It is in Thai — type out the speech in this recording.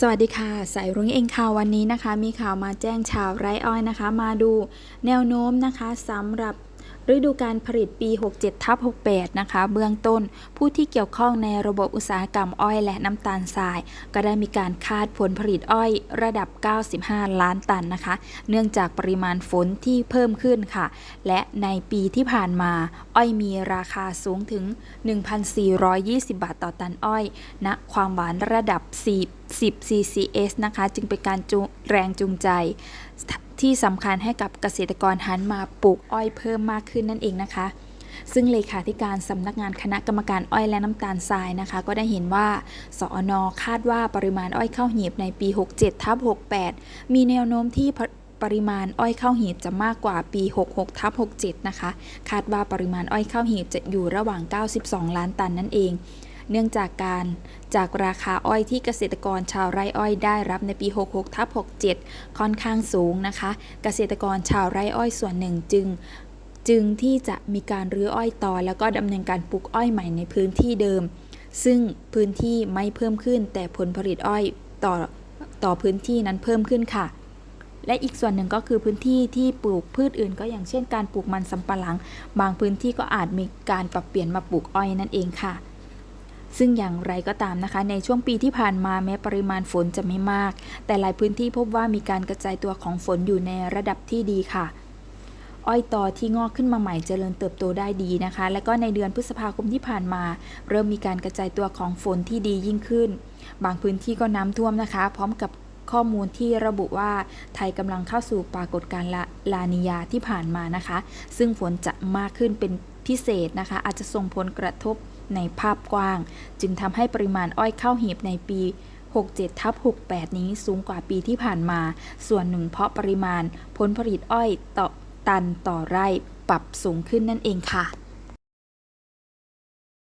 สวัสดีค่ะ สายรุ้งเองค่ะวันนี้นะคะ มีข่าวมาแจ้งชาวไร่อ้อยนะคะ มาดูแนวโน้มนะคะสำหรับ ฤดูการผลิตปี 67ทับ68 นะคะ เบื้องต้น ผู้ที่เกี่ยวข้องในระบบอุตสาหกรรมอ้อยและน้ำตาลทราย ก็ได้มีการคาดผลผลิตอ้อยระดับ 95 ล้านตันนะคะ เนื่องจากปริมาณฝนที่เพิ่มขึ้นค่ะ และในปีที่ผ่านมา อ้อยมีราคาสูงถึง 1,420 บาทต่อตันอ้อยณความหวานระดับ 10 10 CCS นะคะ จึงเป็นการแรงจูงใจ ที่สำคัญให้กับเกษตรกรหันมาปลูกอ้อยเพิ่มมากขึ้นนั่นเองนะคะ ซึ่งเลขาธิการสำนักงานคณะกรรมการอ้อยและน้ำตาลทรายนะคะ ก็ได้เห็นว่าสอนอคาดว่าปริมาณอ้อยข้าวหีบในปี 67ทับ68 มีแนวโน้มที่ปริมาณอ้อยข้าวหีบจะมากกว่าปี 66ทับ67 นะคะ คาดว่าปริมาณอ้อยข้าวหีบจะอยู่ระหว่าง 92 ล้านตันนั่นเอง เนื่องจากการจากราคาอ้อยที่เกษตรกรชาวไร่อ้อยได้รับในปี 66ทับ67 ค่อนข้างสูงนะคะ เกษตรกรชาวไร่อ้อยส่วนหนึ่งจึงจึงที่จะมีการรื้ออ้อยต่อ แล้วก็ดำเนินการปลูกอ้อยใหม่ในพื้นที่เดิม ซึ่งพื้นที่ไม่เพิ่มขึ้น แต่ผลผลิตอ้อยต่อต่อพื้นที่นั้นเพิ่มขึ้นค่ะ และอีกส่วนหนึ่งก็คือพื้นที่ที่ปลูกพืชอื่น ก็อย่างเช่นการปลูกมันสำปะหลัง บางพื้นที่ก็อาจมีการปรับเปลี่ยนมาปลูกอ้อยนั่นเองค่ะ ซึ่งอย่างไรก็ตามนะคะ ในช่วงปีที่ผ่านมาแม้ปริมาณฝนจะไม่มาก แต่หลายพื้นที่พบว่ามีการกระจายตัวของฝนอยู่ในระดับที่ดีค่ะ อ้อยตอที่งอกขึ้นมาใหม่เจริญเติบโตได้ดีนะคะ และก็ในเดือนพฤษภาคมที่ผ่านมา เริ่มมีการกระจายตัวของฝนที่ดียิ่งขึ้น บางพื้นที่ก็น้ำท่วมนะคะ พร้อมกับ ข้อมูลที่ระบุว่าไทยกำลังเข้าสู่ปรากฏการณ์ลานิยาที่ผ่านมานะคะ ซึ่งฝนจะมากขึ้นเป็นพิเศษนะคะ อาจจะส่งผลกระทบในภาพกว้าง จึงทำให้ปริมาณอ้อยข้าวหีบในปี 67ทับ68 นี้สูงกว่าปีที่ผ่านมา ส่วนหนึ่งเพราะปริมาณผลผลิตอ้อยต่อตันต่อไร่ปรับสูงขึ้นนั่นเองค่ะ